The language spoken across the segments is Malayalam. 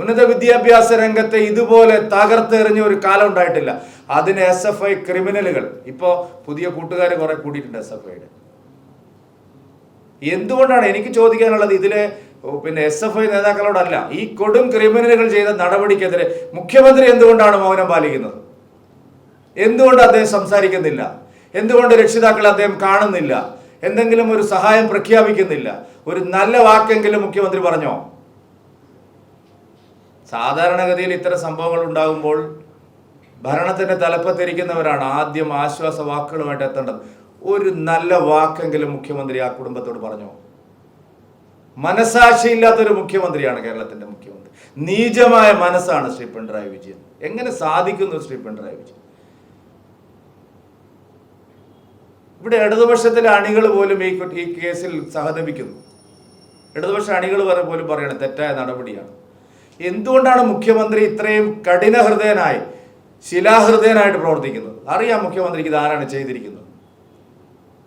ഉന്നത വിദ്യാഭ്യാസ രംഗത്തെ ഇതുപോലെ തകർത്തെറിഞ്ഞ ഒരു കാലം ഉണ്ടായിട്ടില്ല. അതിന് എസ് എഫ് ഐ ക്രിമിനലുകൾ ഇപ്പോൾ പുതിയ കൂട്ടുകാർ കുറെ കൂടിയിട്ടുണ്ട് എസ് എഫ് ഐയുടെ എന്തുകൊണ്ടാണ്? എനിക്ക് ചോദിക്കാനുള്ളത് ഇതിലെ പിന്നെ എസ് എഫ് ഐ നേതാക്കളോടല്ല ഈ കൊടും ക്രിമിനലുകൾ ചെയ്ത നടപടിക്കെതിരെ മുഖ്യമന്ത്രി എന്തുകൊണ്ടാണ് മൗനം പാലിക്കുന്നത്? എന്തുകൊണ്ട് അദ്ദേഹം സംസാരിക്കുന്നില്ല? എന്തുകൊണ്ട് രക്ഷിതാക്കളെ അദ്ദേഹം കാണുന്നില്ല? എന്തെങ്കിലും ഒരു സഹായം പ്രഖ്യാപിക്കുന്നില്ല? ഒരു നല്ല വാക്കെങ്കിലും മുഖ്യമന്ത്രി പറഞ്ഞോ? സാധാരണഗതിയിൽ ഇത്തരം സംഭവങ്ങൾ ഉണ്ടാകുമ്പോൾ ഭരണത്തിന്റെ തലപ്പത്തിരിക്കുന്നവരാണ് ആദ്യം ആശ്വാസ വാക്കുകളുമായിട്ട് എത്തേണ്ടത്. ഒരു നല്ല വാക്കെങ്കിലും മുഖ്യമന്ത്രി ആ കുടുംബത്തോട് പറഞ്ഞോ? മനസാക്ഷിയില്ലാത്തൊരു മുഖ്യമന്ത്രിയാണ് കേരളത്തിന്റെ മുഖ്യമന്ത്രി. നീചമായ മനസ്സാണ് ശ്രീ പിണറായി വിജയൻ. എങ്ങനെ സാധിക്കുന്നു ശ്രീ പിണറായി വിജയൻ? ഇവിടെ ഇടതുപക്ഷത്തിലെ അണികൾ പോലും ഈ കേസിൽ സഹതപിക്കുന്നു. ഇടതുപക്ഷ അണികൾ പോലും പറയണം തെറ്റായ നടപടിയാണ്. എന്തുകൊണ്ടാണ് മുഖ്യമന്ത്രി ഇത്രയും കഠിന ഹൃദയനായി ശിലാഹൃദയനായിട്ട് പ്രവർത്തിക്കുന്നത്? അറിയാം മുഖ്യമന്ത്രിക്ക് ഇത് ആരാണ് ചെയ്തിരിക്കുന്നത്.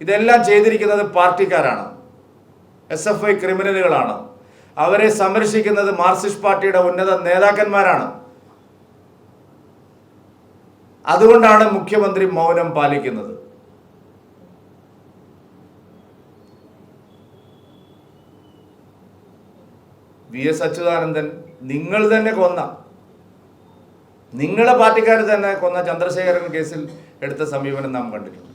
ഇതെല്ലാം ചെയ്തിരിക്കുന്നത് പാർട്ടിക്കാരാണ്. എസ് എഫ് ഐ ക്രിമിനലുകളാണ്. അവരെ സംരക്ഷിക്കുന്നത് മാർക്സിസ്റ്റ് പാർട്ടിയുടെ ഉന്നത നേതാക്കന്മാരാണ്. അതുകൊണ്ടാണ് മുഖ്യമന്ത്രി മൗനം പാലിക്കുന്നത്. വി എസ് അച്യുതാനന്ദൻ നിങ്ങൾ തന്നെ കൊന്ന നിങ്ങളെ പാർട്ടിക്കാർ തന്നെ കൊന്ന ചന്ദ്രശേഖരൻ കേസിൽ എടുത്ത സമീപനം നാം കണ്ടിട്ടുണ്ട്.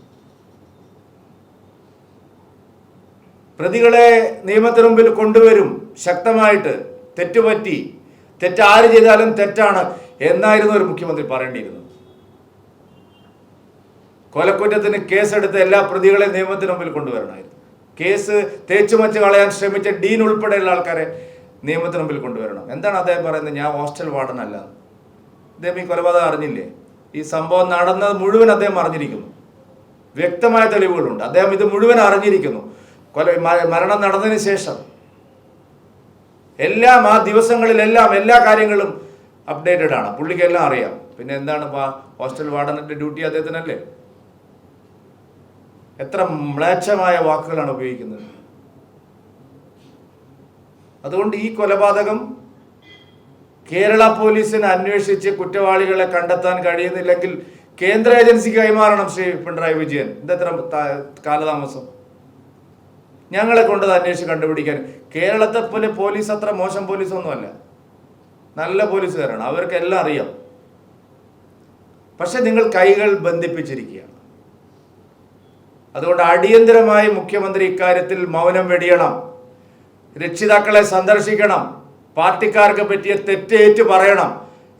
പ്രതികളെ നിയമത്തിന് മുമ്പിൽ കൊണ്ടുവരും ശക്തമായിട്ട് തെറ്റുപറ്റി തെറ്റാര് ചെയ്താലും തെറ്റാണ് എന്നായിരുന്നു ഒരു മുഖ്യമന്ത്രി പറയേണ്ടിയിരുന്നത്. കൊലക്കുറ്റത്തിന് കേസെടുത്ത എല്ലാ പ്രതികളെ നിയമത്തിന് മുമ്പിൽ കൊണ്ടുവരണമായിരുന്നു. കേസ് തേച്ചുമച്ച് കളയാൻ ശ്രമിച്ച ഡീൻ ഉൾപ്പെടെയുള്ള ആൾക്കാരെ നിയമത്തിന് മുമ്പിൽ കൊണ്ടുവരണം. എന്താണ് അദ്ദേഹം പറയുന്നത്? ഞാൻ ഹോസ്റ്റൽ വാർഡനല്ല അദ്ദേഹം ഈ കൊലപാതകം അറിഞ്ഞില്ലേ? ഈ സംഭവം നടന്നത് മുഴുവൻ അദ്ദേഹം അറിഞ്ഞിരിക്കുന്നു. വ്യക്തമായ തെളിവുകളുണ്ട്. അദ്ദേഹം ഇത് മുഴുവൻ അറിഞ്ഞിരിക്കുന്നു. കൊല മരണം നടന്നതിന് ശേഷം. എല്ലാം ആ ദിവസങ്ങളിലെല്ലാം എല്ലാ കാര്യങ്ങളും അപ്ഡേറ്റഡ് ആണ്. പുള്ളിക്കെല്ലാം അറിയാം. പിന്നെ എന്താണ് ഇപ്പോൾ ഹോസ്റ്റൽ വാർഡനിന്റെ ഡ്യൂട്ടി അദ്ദേഹത്തിനല്ലേ? എത്ര മ്ലേച്ഛമായ വാക്കുകളാണ് ഉപയോഗിക്കുന്നത്. അതുകൊണ്ട് ഈ കൊലപാതകം കേരള പോലീസിന് അന്വേഷിച്ച് കുറ്റവാളികളെ കണ്ടെത്താൻ കഴിയുന്നില്ലെങ്കിൽ കേന്ദ്ര ഏജൻസി കൈമാറണം ശ്രീ പിണറായി വിജയൻ. ഇതെത്ര കാലതാമസം? ഞങ്ങളെ കൊണ്ടത് അന്വേഷിച്ച് കണ്ടുപിടിക്കാൻ. കേരളത്തെ പോലെ പോലീസ് അത്ര മോശം പോലീസൊന്നുമല്ല. നല്ല പോലീസുകാരാണ്. അവർക്ക് എല്ലാം അറിയാം. പക്ഷെ നിങ്ങൾ കൈകൾ ബന്ധിപ്പിച്ചിരിക്കുകയാണ്. അതുകൊണ്ട് അടിയന്തരമായി മുഖ്യമന്ത്രി ഇക്കാര്യത്തിൽ മൗനം വെടിയണം. രക്ഷിതാക്കളെ സന്ദർശിക്കണം. പാർട്ടിക്കാർക്ക് പറ്റിയ തെറ്റേറ്റ് പറയണം.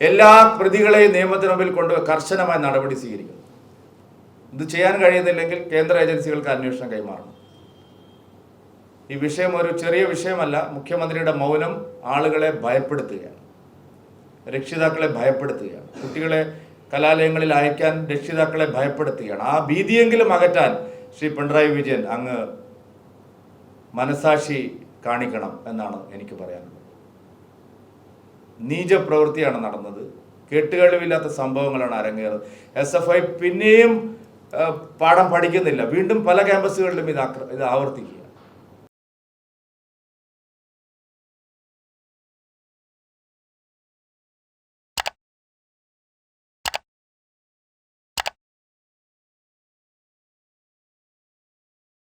എല്ലാ പ്രതികളെയും നിയമത്തിന് മുമ്പിൽ കൊണ്ട് കർശനമായ നടപടി സ്വീകരിക്കണം. ഇത് ചെയ്യാൻ കഴിയുന്നില്ലെങ്കിൽ കേന്ദ്ര ഏജൻസികൾക്ക് അന്വേഷണം കൈമാറണം. ഈ വിഷയം ഒരു ചെറിയ വിഷയമല്ല. മുഖ്യമന്ത്രിയുടെ മൗനം ആളുകളെ ഭയപ്പെടുത്തുകയാണ്. രക്ഷിതാക്കളെ ഭയപ്പെടുത്തുകയാണ്. കുട്ടികളെ കലാലയങ്ങളിൽ അയക്കാൻ രക്ഷിതാക്കളെ ഭയപ്പെടുത്തുകയാണ്. ആ ഭീതിയെങ്കിലും അകറ്റാൻ ശ്രീ പിണറായി വിജയൻ അങ്ങ് മനസാക്ഷി കാണിക്കണം എന്നാണ് എനിക്ക് പറയാനുള്ളത്. നീച പ്രവൃത്തിയാണ് നടന്നത്. കെട്ടുകഴിവില്ലാത്ത സംഭവങ്ങളാണ് അരങ്ങേറുന്നത്. എസ് എഫ് ഐ പിന്നെയും പാഠം പഠിക്കുന്നില്ല. വീണ്ടും പല ക്യാമ്പസുകളിലും ഇത് ആക്ര- ഇത് ആവർത്തിക്കുക.